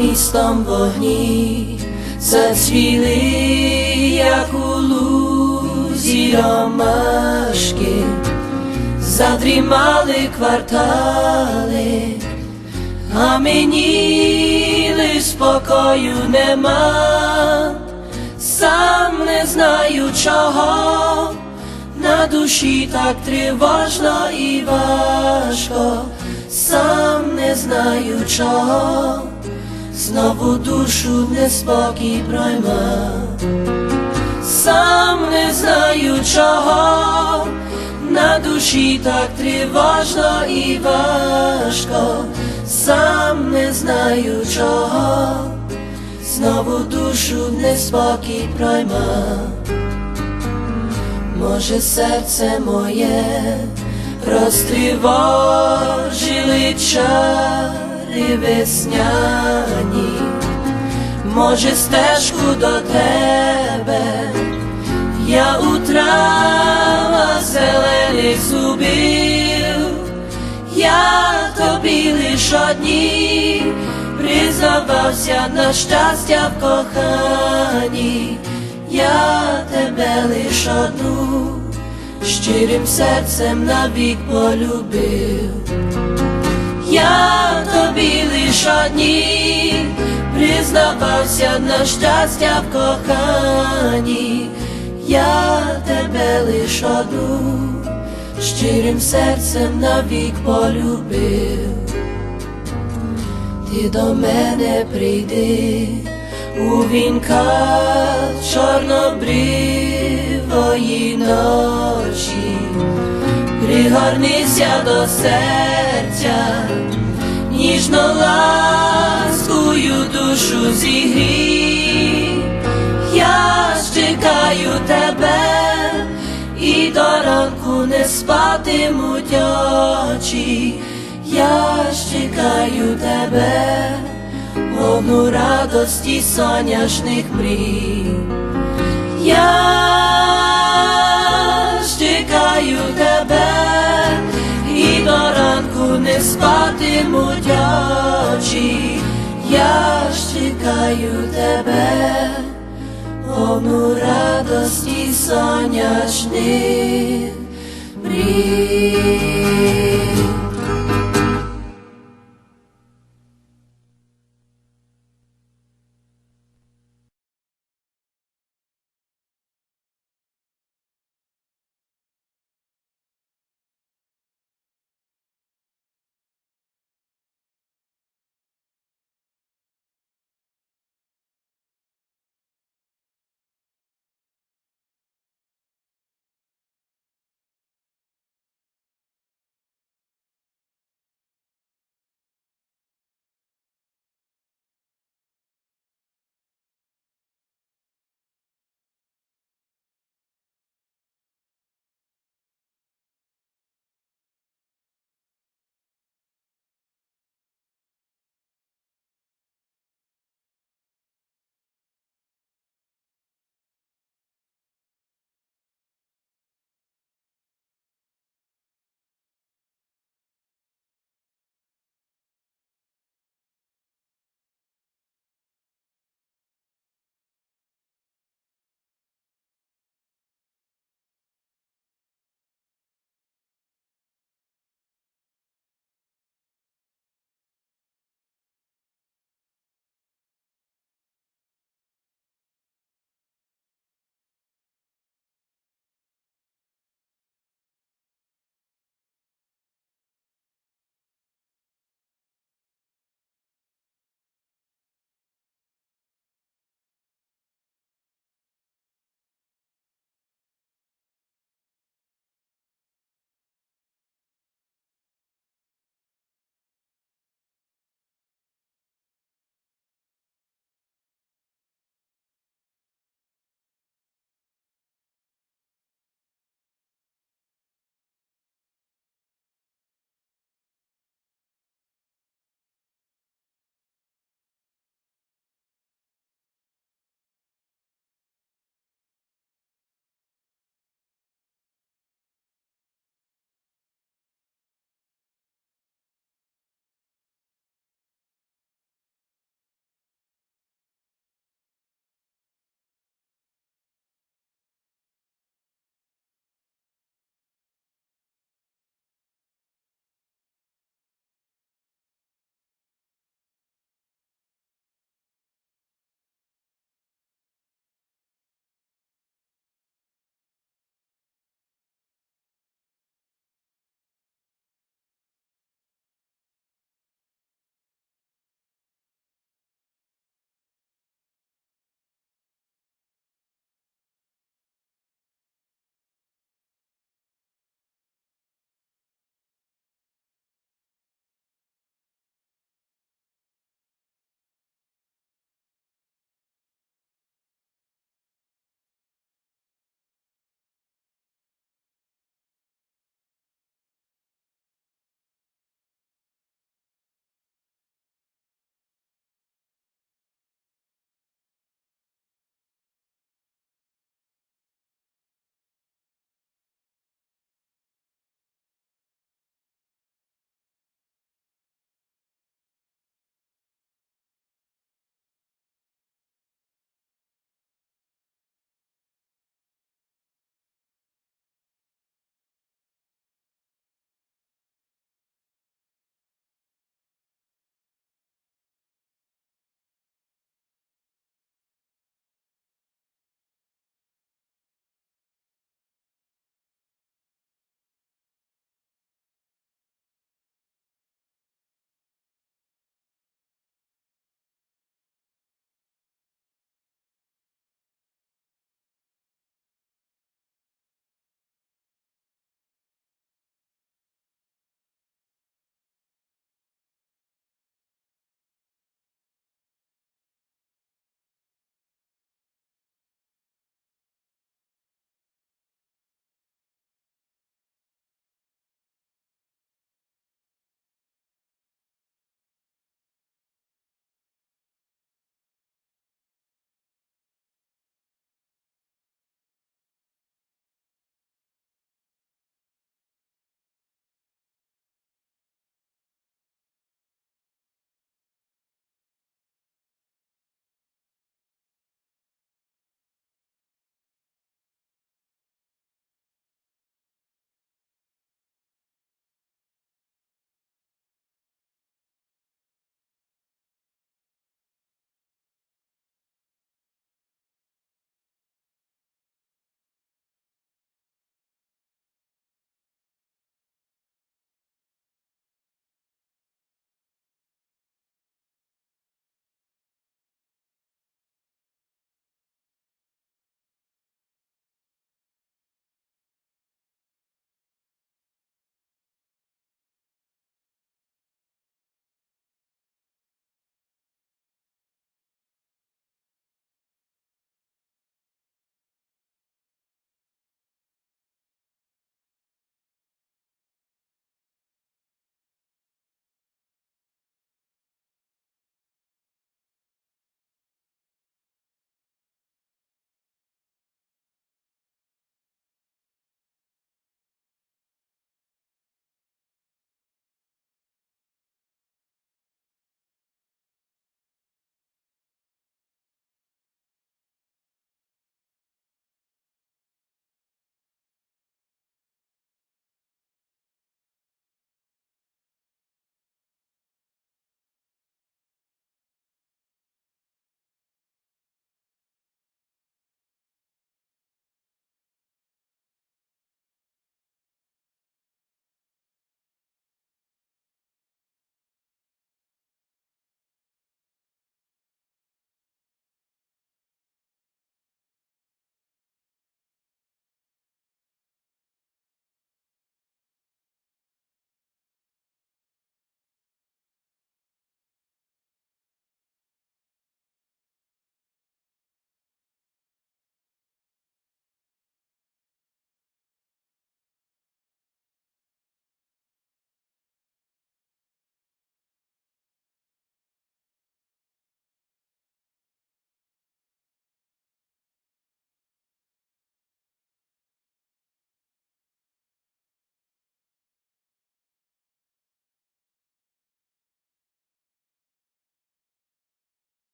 містом вогні, зацвіли, як у лузі ромашки, задрімали квартали, а мені спокою нема, сам не знаю чого, на душі так тривожно і важко, сам не знаю чого, знову душу неспокій пройма, сам не знаю чого, на душі так тривожно і важко, сам не знаю чого, знову душу неспокій пройма. Може, серце моє розтривожили чари весняні, може, стежку до тебе. Я у травах зелених зубів, я тобі лиш одні. Признавався на щастя в коханні, я тебе лиш одну щирим серцем навік полюбив. Я тобі лиш одні признавався на щастя в коханні, я тебе лиш одну щирим серцем навік полюбив. Ти до мене прийди у вінках чорнобривої ночі, пригорнися до серця, ніжно ласкую душу зігрій, я чекаю тебе, і до ранку не спатимуть очі, я чекаю тебе, повну радості соняшних мрій. Я спатимуть очі, я ж чекаю тебе, повну радості сонячних мрій.